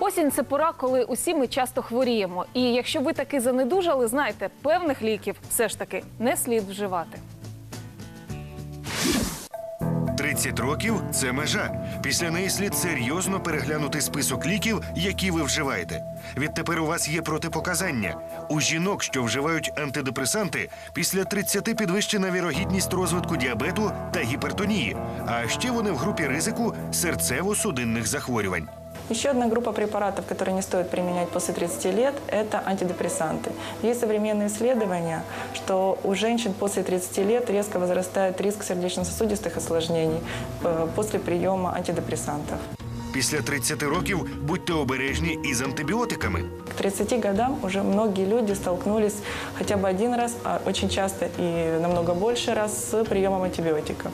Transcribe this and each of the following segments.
Осінь це пора, коли усі ми часто хворіємо. І якщо ви таки занедужали, знайте, певних ліків все ж таки не слід вживати. 30 років це межа. Після неї слід серйозно переглянути список ліків, які ви вживаєте. Відтепер у вас є протипоказання. У жінок, що вживають антидепресанти, після 30 підвищена вірогідність розвитку діабету та гіпертонії. А ще вони в групі ризику серцево-судинних захворювань. Еще одна группа препаратов, которые не стоит применять после 30 лет, это антидепрессанты. Есть современные исследования, что у женщин после 30 лет резко возрастает риск сердечно-сосудистых осложнений э, после приема антидепрессантов. Після 30 років будьте обережні із антибіотиками. К 30 годам уже многие люди столкнулись хотя бы один раз, а очень часто и намного больше раз с приемом антибиотиков.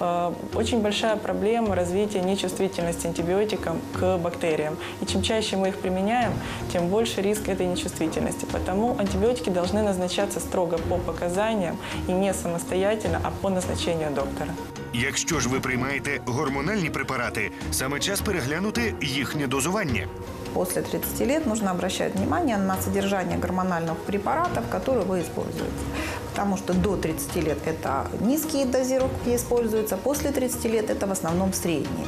Э, Очень большая проблема развития нечувствительности антибиотикам к бактериям. И чем чаще мы их применяем, тем больше риск этой нечувствительности. Потому антибиотики должны назначаться строго по показаниям и не самостоятельно, а по назначению доктора. Якщо ж ви приймаєте гормональні препарати, саме час переглянути їхнє дозування. После 30 лет нужно обращать внимание на содержание гормональных препаратов, которые вы используете. Потому что до 30 лет это низкие дозировки используются, после 30 лет это в основном средние.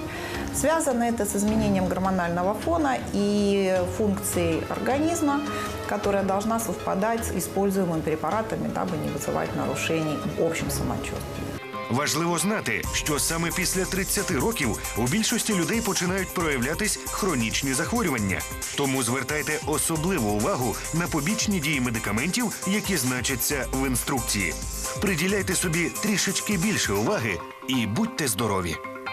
Связано это с изменением гормонального фона и функцией организма, которая должна совпадать с используемыми препаратами, дабы не вызывать нарушений в общем самочувствии. Важливо знати, що саме після 30 років у більшості людей починають проявлятись хронічні захворювання. Тому звертайте особливу увагу на побічні дії медикаментів, які значаться в інструкції. Приділяйте собі трішечки більше уваги і будьте здорові.